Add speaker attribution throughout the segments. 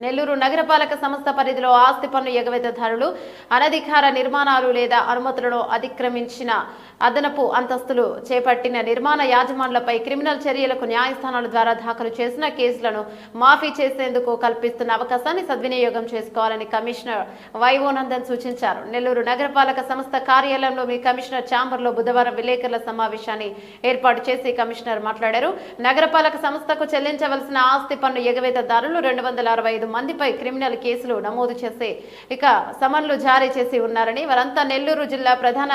Speaker 1: నెల్లూరు నగరపాలక సంస్థ పరిధిలో ఆస్తి పన్ను ఎగవేతదారులు అనధికార నిర్మాణాలు లేదా అనుమతులను అతిక్రమించిన అదనపు అంతస్తులు చేపట్టిన నిర్మాణ యాజమానులపై క్రిమినల్ చర్యలకు న్యాయస్థానాల ద్వారా దాఖలు చేసిన కేసులను మాఫీ చేసేందుకు కల్పిస్తున్న అవకాశాన్ని సద్వినియోగం చేసుకోవాలని కమిషనర్ వైవోనందన్ సూచించారు. నెల్లూరు నగరపాలక సంస్థ కార్యాలయంలో మీ కమిషనర్ ఛాంబర్లో బుధవారం విలేకరుల సమావేశాన్ని ఏర్పాటు చేసి కమిషనర్ మాట్లాడారు. నగరపాలక సంస్థకు చెల్లించవలసిన ఆస్తి పన్ను ఎగవేతదారులు రెండు వందల అరవై ఐదు మందిపై క్రిమినల్ కేసులు నమోదు చేసి ఇక సమన్లు జారీ చేసి ఉన్నారని వారంతా నెల్లూరు జిల్లా ప్రధాన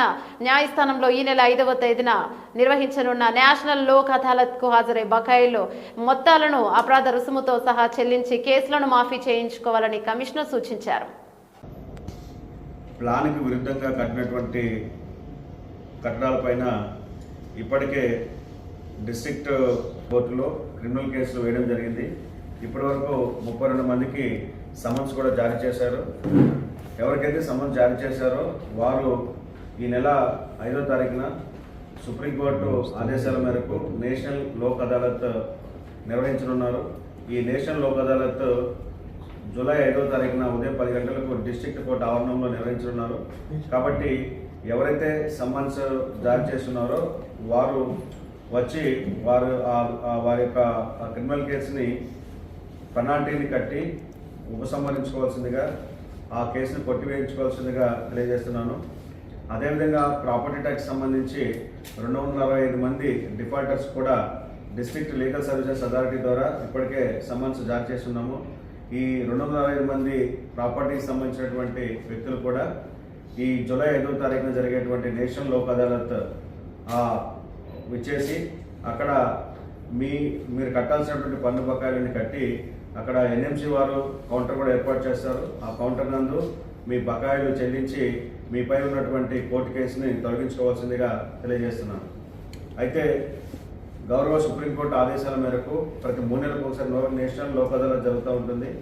Speaker 1: న్యాయస్థానంలో ఈ నెల ఐదవ తేదీన నిర్వహించనున్న నేషనల్ లోక్ అదాలత్కు హాజరై బకాయిలు మొత్తాలను అపరాధ రుసుముతో సహా చెల్లించి కేసులను మాఫీ చేయించుకోవాలని కమిషనర్ సూచించారు.
Speaker 2: ప్లాన్కి విరుద్ధంగా కట్టినటువంటి కట్టడాలపైన ఇప్పటికే డిస్ట్రిక్ట్ కోర్టులో క్రిమినల్ కేసులు వేయడం జరిగింది. ఇప్పటివరకు ముప్పై రెండు మందికి సమన్స్ కూడా జారీ చేశారు. ఎవరికైతే సమన్స్ జారీ చేశారో వారు ఈ నెల ఐదో తారీఖున సుప్రీంకోర్టు ఆదేశాల మేరకు నేషనల్ లోక్ అదాలత్ నిర్వహించనున్నారు. ఈ నేషనల్ లోక్ అదాలత్ జూలై ఐదో తారీఖున ఉదయం పది గంటలకు డిస్టిక్ కోర్టు ఆవరణంలో నిర్వహించనున్నారు. కాబట్టి ఎవరైతే సమ్మన్స్ జారీ చేస్తున్నారో వారు వచ్చి వారు ఆ- వారి యొక్క క్రిమినల్ కేసుని పెనాల్టీని కట్టి ఉపసంహరించుకోవాల్సిందిగా ఆ కేసును కొట్టివేయించుకోవాల్సిందిగా తెలియజేస్తున్నాను. అదేవిధంగా ప్రాపర్టీ ట్యాక్స్ సంబంధించి రెండు వందల అరవై ఐదు మంది డిఫాల్టర్స్ కూడా డిస్ట్రిక్ట్ లీగల్ సర్వీసెస్ అథారిటీ ద్వారా ఇప్పటికే సమన్స్ జారీ చేస్తున్నాము. ఈ రెండు వందల అరవై ఐదు మంది ప్రాపర్టీకి సంబంధించినటువంటి వ్యక్తులు కూడా ఈ జూలై ఐదో తారీఖున జరిగేటువంటి నేషనల్ లోక్ అదాలత్ విచ్చేసి అక్కడ మీ మీరు కట్టాల్సినటువంటి పన్ను బకాయిలను కట్టి అక్కడ ఎన్ఎంసీ వారు కౌంటర్ కూడా ఏర్పాటు చేస్తారు. ఆ కౌంటర్ నందు మీ బకాయిలు చెల్లించి మీపై ఉన్నటువంటి కోర్టు కేసుని తొలగించుకోవాల్సిందిగా తెలియజేస్తున్నాను. అయితే గౌరవ సుప్రీంకోర్టు ఆదేశాల మేరకు ప్రతి మూడు నెలలకు ఒకసారి నో- నేషనల్ లోక్ అదాలత్ జరుగుతూ ఉంటుంది.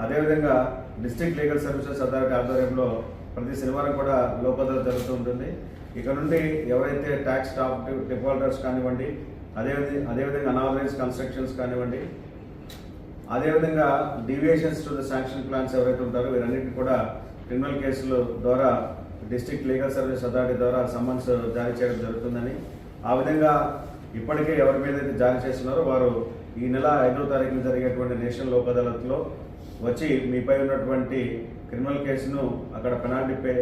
Speaker 2: అదేవిధంగా డిస్ట్రిక్ట్ లీగల్ సర్వీసెస్ అథారిటీ ఆధ్వర్యంలో ప్రతి శనివారం కూడా లోక్ అదాలత్ జరుగుతూ ఉంటుంది. ఇక నుండి ఎవరైతే ట్యాక్స్ టాప్ డిఫాల్టర్స్ కానివ్వండి అదేవిధంగా అదేవిధంగా అనాథరైజ్ కన్స్ట్రక్షన్స్ కానివ్వండి అదేవిధంగా deviations to the sanction plans ఎవరైతే ఉంటారో వీరన్నింటినీ కూడా క్రిమినల్ కేసుల ద్వారా డిస్ట్రిక్ట్ లీగల్ సర్వీస్ అథారిటీ ద్వారా సమ్మన్స్ జారీ చేయడం జరుగుతుందని. ఆ విధంగా ఇప్పటికే ఎవరి మీద అయితే జారీ చేస్తున్నారో వారు ఈ నెల ఐదో తారీఖున జరిగేటువంటి నేషనల్ లోక్ అదాలత్లో వచ్చి మీపై ఉన్నటువంటి క్రిమినల్ కేసును అక్కడ పెనాల్టీ పే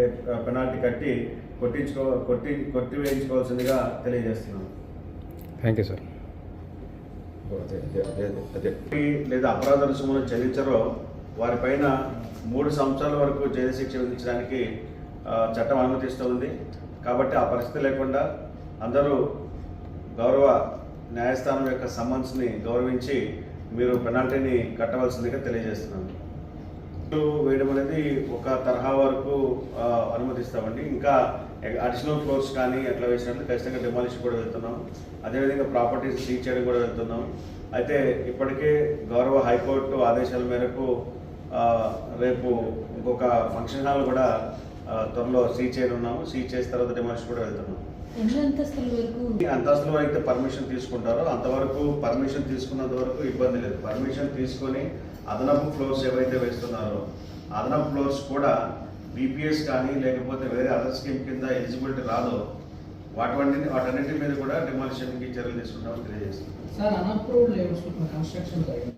Speaker 2: పెనాల్టీ కట్టి కొట్టించుకో కొట్టి కొట్టి వేయించుకోవాల్సిందిగా తెలియజేస్తున్నాను.
Speaker 3: థ్యాంక్ యూ సార్
Speaker 2: లేదా అపరాధ రుసుమును చెల్లించరో వారిపైన మూడు సంవత్సరాల వరకు జైలు శిక్ష విధించడానికి చట్టం అనుమతిస్తుంది కాబట్టి ఆ పరిస్థితి లేకుండా అందరూ గౌరవ న్యాయస్థానం యొక్క సమ్మన్స్ని గౌరవించి మీరు పెనాల్టీని కట్టవలసిందిగా తెలియజేస్తున్నాను. వేయడం అనేది ఒక తరహా వరకు అనుమతిస్తామండి. ఇంకా అడిషనల్ ఫ్లోర్స్ కానీ అట్లా వేసినట్లు ఖచ్చితంగా డిమాలిష్ కూడా వెళ్తున్నాం అదేవిధంగా ప్రాపర్టీస్ సీజ్ చేయడం కూడా వెళ్తున్నాం అయితే ఇప్పటికే గౌరవ హైకోర్టు ఆదేశాల మేరకు రేపు ఇంకొక ఫంక్షన్ హాల్ కూడా త్వరలో సీజ్ చేయనున్నాము సీజ్ చేసిన తర్వాత డిమాలిష్ కూడా వెళ్తున్నాం.
Speaker 4: ఎన్ని అంతస్తుల వరకు?
Speaker 2: అయితే పర్మిషన్ తీసుకుంటారో అంతవరకు పర్మిషన్ తీసుకున్నంత వరకు ఇబ్బంది లేదు. పర్మిషన్ తీసుకొని అదనపు ఫ్లోర్స్ ఏవైతే వేస్తున్నారో అదనపు ఫ్లోర్స్ కూడా బీపీఎస్ కానీ లేకపోతే వేరే అదర్ స్కీమ్ కింద ఎలిజిబిలిటీ రాదో వాటి వాటన్నిటి మీద కూడా డిమాలిషన్కి చర్యలు తీసుకుంటామని తెలియజేస్తున్నాం.